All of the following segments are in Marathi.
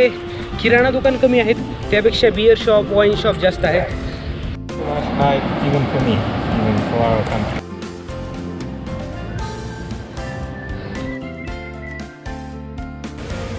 किराणा दुकान कमी आहेत त्यापेक्षा बिअर शॉप वाईन शॉप जास्त आहेत.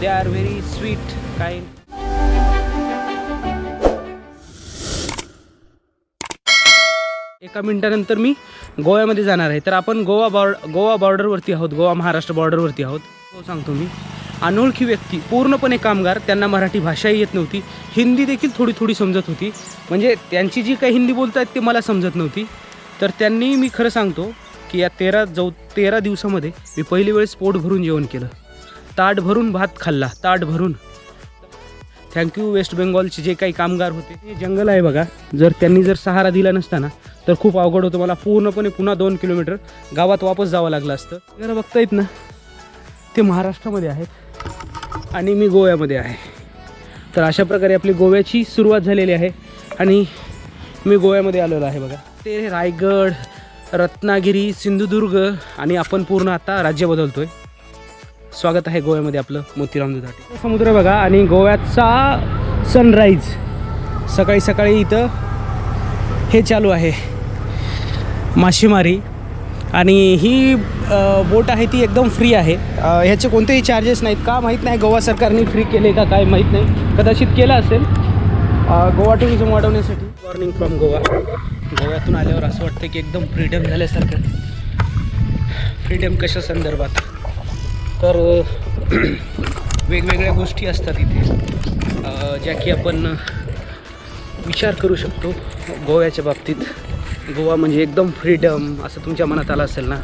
They are very sweet kind एका मिनिटानंतर मी गोव्यामध्ये जाणार आहे. तर आपण गोवा बॉर्ड गोवा बॉर्डरवरती आहोत गोवा महाराष्ट्र बॉर्डरवरती आहोत. हो सांगतो मी. अनोळखी व्यक्ती पूर्णपणे कामगार त्यांना मराठी भाषाही येत नव्हती. हिंदी देखील थोडी थोडी समजत होती. म्हणजे त्यांची जी काही हिंदी बोलत आहेत ते मला समजत नव्हती. तर त्यांनी मी खरं सांगतो की या तेरा जौ तेरा दिवसामध्ये मी पहिली वेळेस पोट भरून जेवण केलं. ताट भरून भात खाल्ला. ताट भरून. थँक्यू वेस्ट बेंगॉलचे जे काही कामगार होते. ते जंगल आहे बघा. जर त्यांनी जर सहारा दिला नसता ना तर खूप अवघड होतं. मला पूर्णपणे पुन्हा दोन किलोमीटर गावात वापस जावं लागलं असतं. जरा बघतायत ना. ते महाराष्ट्रामध्ये आहेत. आणि मी गोव्यामध्ये आहे. तर अशा प्रकारे आपली गोव्याची सुरुवात झालेली आहे. आणि मी गोव्यामध्ये आलेलो आहे बघा. ते रायगड रत्नागिरी सिंधुदुर्ग आणि आपण पूर्ण आता राज्य बदलतो आहे स्वागत आहे गोव्यामध्ये आपलं मोतीराम दुधाटे. समुद्र बघा आणि गोव्याचा सनराईज सकाळी सकाळी इथं हे चालू आहे. मासेमारी. आणि ही बोट आहे ती एकदम फ्री आहे. ह्याचे कोणतेही चार्जेस नाहीत. का माहीत नाही गोवा सरकारने फ्री केले का काय माहीत नाही. कदाचित केलं असेल. गोवा टुरिझम वाढवण्यासाठी. Warning from Goa. गोव्यातून आल्यावर असं वाटतं की एकदम फ्रीडम झाल्यासारखं. फ्रीडम कशा संदर्भात? तर वेगवेगळ्या गोष्टी असतात इथे. ज्या की आपण विचार करू शकतो गोव्याच्या बाबतीत. गोवा म्हणजे एकदम फ्रीडम असं तुमच्या मनात आलं असेल ना?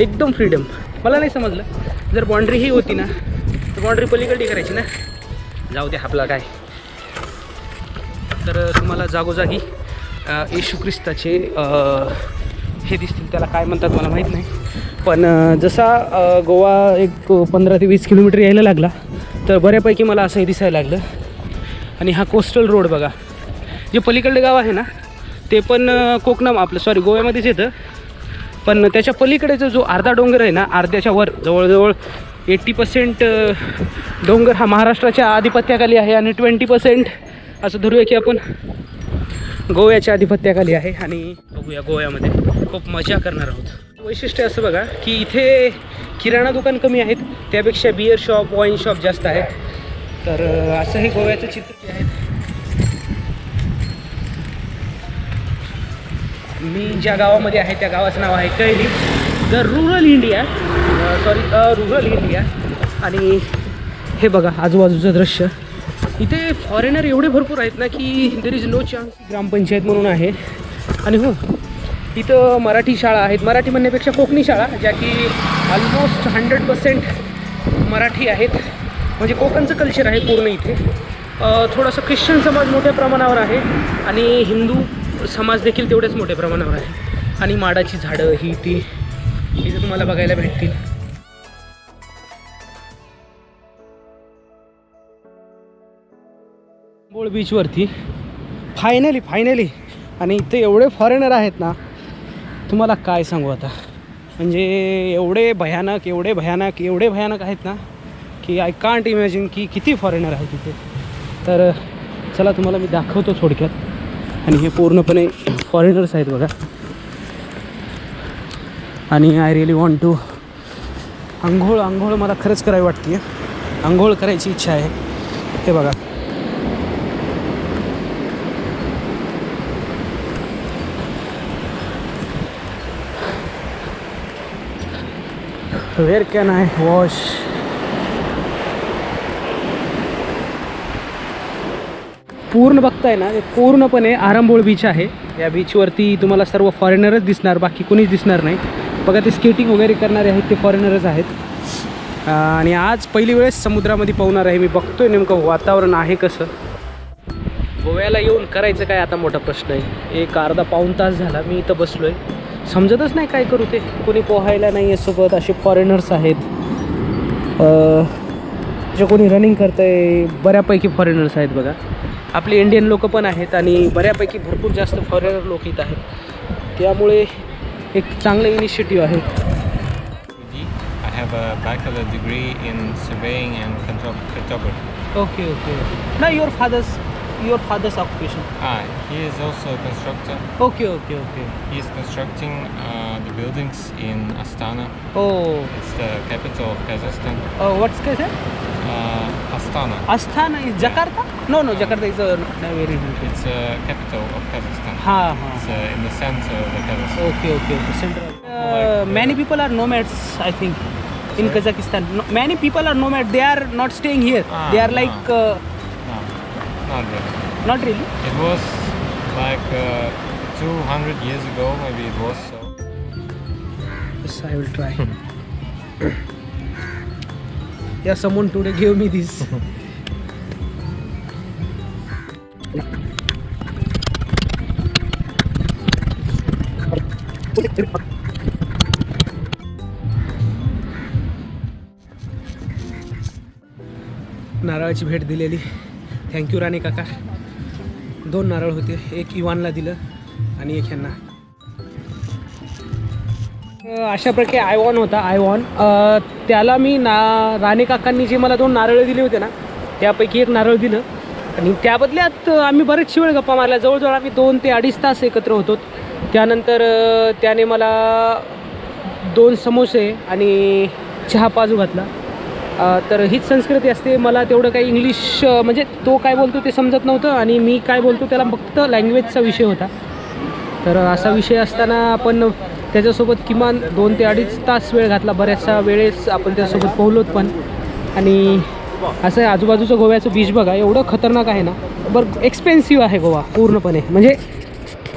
एकदम फ्रीडम मला नाही समजलं. जर बाँड्री ही होती ना तर बाँड्री पलीकडली करायची ना? जाऊ दे आपला काय? तर तुम्हाला जागोजागी येशू ख्रिस्ताचे हे दिसतील. त्याला काय म्हणतात मला माहीत नाही. पण जसा गोवा एक पंधरा ते वीस किलोमीटर यायला लागला तर बऱ्यापैकी मला असंही दिसायला लागलं. आणि हा कोस्टल रोड बघा जे पलीकडलं गाव आहे ना ते पण अ, कोकणा आपलं सॉरी गोव्यामध्येच येतं. पण त्याच्या पलीकडेचा जो अर्धा डोंगर आहे ना अर्ध्याच्या वर जवळजवळ एट्टी पर्सेंट डोंगर हा महाराष्ट्राच्या आधिपत्याखाली आहे आणि ट्वेंटी पर्सेंट असं धरूया की आपण गोव्याच्या आधिपत्याखाली आहे आणि बघूया गोव्यामध्ये खूप मजा करणार आहोत. वैशिष्ट्य असं बघा की इथे किराणा दुकान कमी आहेत त्यापेक्षा बिअर शॉप वाईन शॉप जास्त आहेत. तर असं हे गोव्याचं चित्र आहे. मी ज्या गावामध्ये आहे त्या गावाचं नाव आहे Kaili. The rural India. Sorry rural India. आणि हे बघा आजूबाजूचं दृश्य. इथे फॉरेनर एवढे भरपूर आहेत ना की there is no chance gram panchayat म्हणून आहे. आणि हो इथं मराठी शाळा आहेत. मराठी म्हणण्यापेक्षा कोकणी शाळा ज्या की ऑलमोस्ट हंड्रेड पर्सेंट मराठी आहेत. म्हणजे कोकणचं कल्चर आहे पूर्ण इथे. थोडंसं ख्रिश्चन समाज मोठ्या प्रमाणावर आहे. आणि हिंदू समाज देखील तेवढ्याच मोठ्या प्रमाणावर आहे. आणि माडाची झाडं ही ती ही तुम्हाला बघायला भेटतील. बोळ बीचवरती फायनली फायनली आणि इथे एवढे फॉरेनर आहेत ना तुम्हाला काय सांगू आता? म्हणजे एवढे भयानक एवढे भयानक एवढे भयानक आहेत ना की आय कांट इमॅजिन की किती फॉरेनर आहेत तिथे तर चला तुम्हाला मी दाखवतो थोडक्यात. आणि हे पूर्णपणे फॉरेनर्स आहेत बघा. आणि आय रिअली वॉन्ट टू आंघोळ आंघोळ मला खरंच करावी वाटते आंघोळ करायची इच्छा आहे. हे बघा. वेअर कॅन आय वॉश पूर्ण बघताय ना ते पूर्णपणे आरंभोळ बीच आहे. या बीचवरती तुम्हाला सर्व फॉरेनरच दिसणार बाकी कोणीच दिसणार नाही. बघा ते स्केटिंग वगैरे करणारे आहेत ते फॉरेनरच आहेत. आणि आज पहिली वेळेस समुद्रामध्ये पोहणार आहे. मी बघतोय नेमकं वातावरण आहे कसं. गोव्याला येऊन करायचं काय आता मोठा प्रश्न आहे. एक अर्धा पाऊण तास झाला मी इथं बसलो आहे समजतच नाही काय करू ते. कोणी पोहायला नाही आहे सोबत असे फॉरेनर्स आहेत. जे कोणी रनिंग करतं आहे बऱ्यापैकी फॉरेनर्स आहेत बघा. आपले इंडियन लोक पण आहेत आणि बऱ्यापैकी भरपूर जास्त फॉरेनर लोक इथं आहेत. त्यामुळे एक चांगलं इनिशिएटिव्ह आहे. I have a bachelor degree in surveying and. Okay okay ना your father's your father's occupation? Ah, he is also a constructor. Okay, okay, okay. He is constructing uh, the buildings in Astana. Oh. It's the capital of Kazakhstan. Oh, what's Kazakhstan? Uh, Astana. Astana is Jakarta? Yeah. No, no, um, Jakarta is uh, a very different. It's a capital of Kazakhstan. Ha, ha. It's uh, in the center of the Kazakhstan. Okay, okay, okay. Central. Like, uh, many people are nomads, I think in Kazakhstan. No, many people are nomad. They are not staying here. Ah, they are like ah. not really. not really. It was like uh, 200 years ago, maybe it was so. Yes, I will try. yeah, someone today gave me this. नारळाची भेट दिलेली थँक्यू राणे काका. दोन नारळ होते. एक इवानला दिलं आणि एक ह्यांना. अशा प्रकारे आयवॉन होता. आयवॉन त्याला मी ना राणे काकांनी जे मला दोन नारळ दिले होते ना त्यापैकी एक नारळ दिलं. आणि त्या बदल्यात आम्ही बरेचशे वेळ गप्पा मारल्या. जवळजवळ आम्ही दोन ते अडीच तास एकत्र होतो. त्यानंतर त्याने मला दोन समोसे आणि चहा पाजू घातला. तर हीच संस्कृती असते. मला तेवढं काही इंग्लिश म्हणजे तो काय बोलतो ते समजत नव्हतं आणि मी काय बोलतो त्याला फक्त लँग्वेजचा विषय होता. तर असा विषय असताना आपण त्याच्यासोबत किमान दोन ते अडीच तास वेळ घातला. बऱ्याचशा वेळेस आपण त्याच्यासोबत पोहलोत पण. आणि असं आजूबाजूचं गोव्याचं बीच बघा एवढं खतरनाक आहे ना. बरं एक्सपेन्सिव्ह आहे गोवा पूर्णपणे. म्हणजे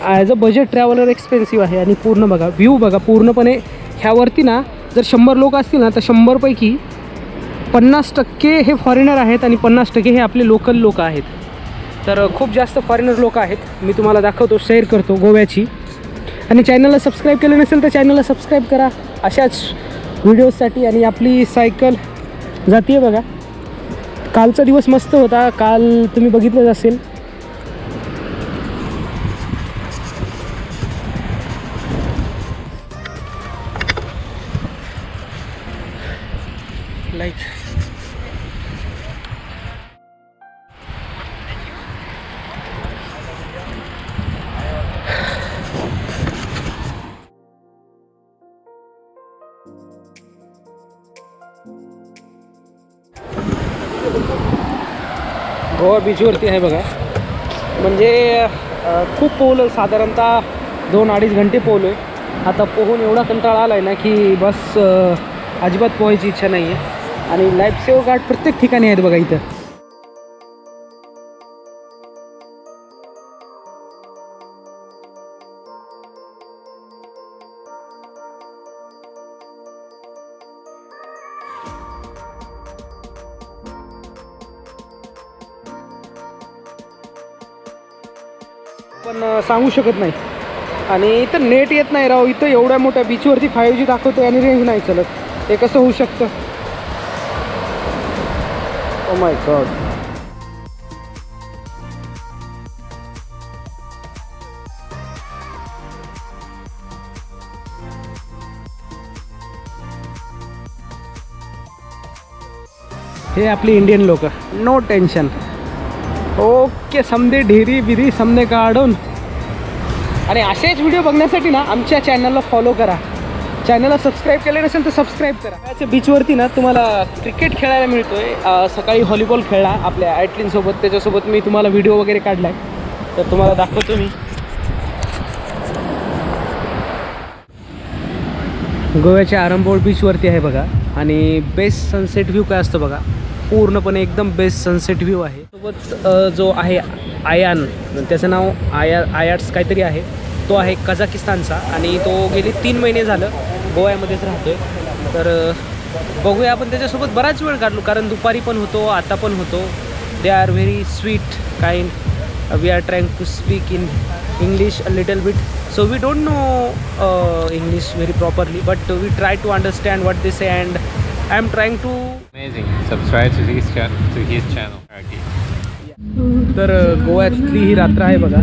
as a budget traveller expensive आहे. आणि पूर्ण बघा व्ह्यू बघा पूर्णपणे ह्यावरती ना जर शंभर लोक असतील ना तर शंभरपैकी पन्नास टक्के हे फॉरेनर आहेत आणि पन्नास टक्के हे आपले लोकल लोक आहेत. तर खूप जास्त फॉरेनर लोक आहेत. मी तुम्हाला दाखवतो शेअर करतो गोव्याची. आणि चॅनलला सबस्क्राईब केलं नसेल तर चॅनलला सबस्क्राईब करा. अशाच व्हिडिओजसाठी आणि आपली सायकल जाते बघा. कालचा दिवस मस्त होता. काल तुम्ही बघितलंच असेल. लाईक हो, गोवा बीचवरती आहे बघा. म्हणजे खूप पोहलं साधारणतः दोन अडीच घंटे पोहलो आहे आता पोहून एवढा कंटाळा आला आहे ना की बस अजिबात पोहायची इच्छा नाही आहे आणि लाईफ सेव्ह गार्ड प्रत्येक ठिकाणी आहेत बघा इथं. पण सांगू शकत नाही आणि इथं नेट येत नाही राव. इथं एवढ्या मोठ्या बीचवरती फाईव्ह जी दाखवतो आणि रेंज नाही चालत. हे कसं होऊ शकतं? ओ माय गॉड हे आपली इंडियन लोक. नो टेन्शन ओके समदे ढेरी बिरी समदे काढून आणि असेच व्हिडिओ बघण्यासाठी ना आमच्या चॅनलला फॉलो करा. चॅनलला सबस्क्राईब केले नसेल तर सबस्क्राईब करा. त्याच्या बीचवरती ना तुम्हाला क्रिकेट खेळायला मिळतोय. आहे सकाळी व्हॉलीबॉल खेळला आपल्या ॲटलिनसोबत त्याच्यासोबत मी तुम्हाला व्हिडिओ वगैरे काढला आहे तर तुम्हाला दाखवतो मी. गोव्याच्या आरंबोळ बीचवरती आहे बघा. आणि बेस्ट सनसेट व्ह्यू काय असतो बघा? पूर्णपणे एकदम बेस्ट सनसेट व्ह्यू आहे. सोबत जो आहे आयान त्याचं नाव आया आयाट्स काहीतरी आहे तो आहे कझाकिस्तानचा आणि तो गेले तीन महिने झालं गोव्यामध्येच राहतो आहे तर बघूया आपण त्याच्यासोबत बराच वेळ काढलो कारण दुपारी पण होतो आता पण होतो. They are very sweet kind we are trying to speak in English a little bit so we don't know English very properly but we try to understand what this and I am trying to Amazing. Subscribe to his to his channel. Okay. तर गोव्यातली ही रात्र आहे बघा.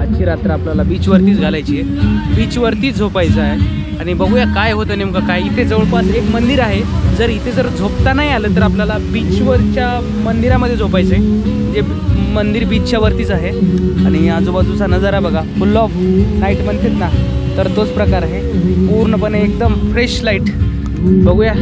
आजची रात्र आपल्याला बीचवरतीच घालायची आहे. बीचवरतीच झोपायचं आहे. आणि बघूया काय होतं नेमकं काय. इथे जवळपास एक मंदिर आहे. जर इथे जर झोपता नाही आलं तर आपल्याला बीचवरच्या मंदिरामध्ये झोपायचं आहे जे मंदिर बीचच्या वरतीच आहे. आणि आजूबाजूचा नजारा बघा. फुल ऑफ लाइट म्हणतात ना तर तोच प्रकार आहे. पूर्णपणे एकदम फ्रेश लाइट बघूया.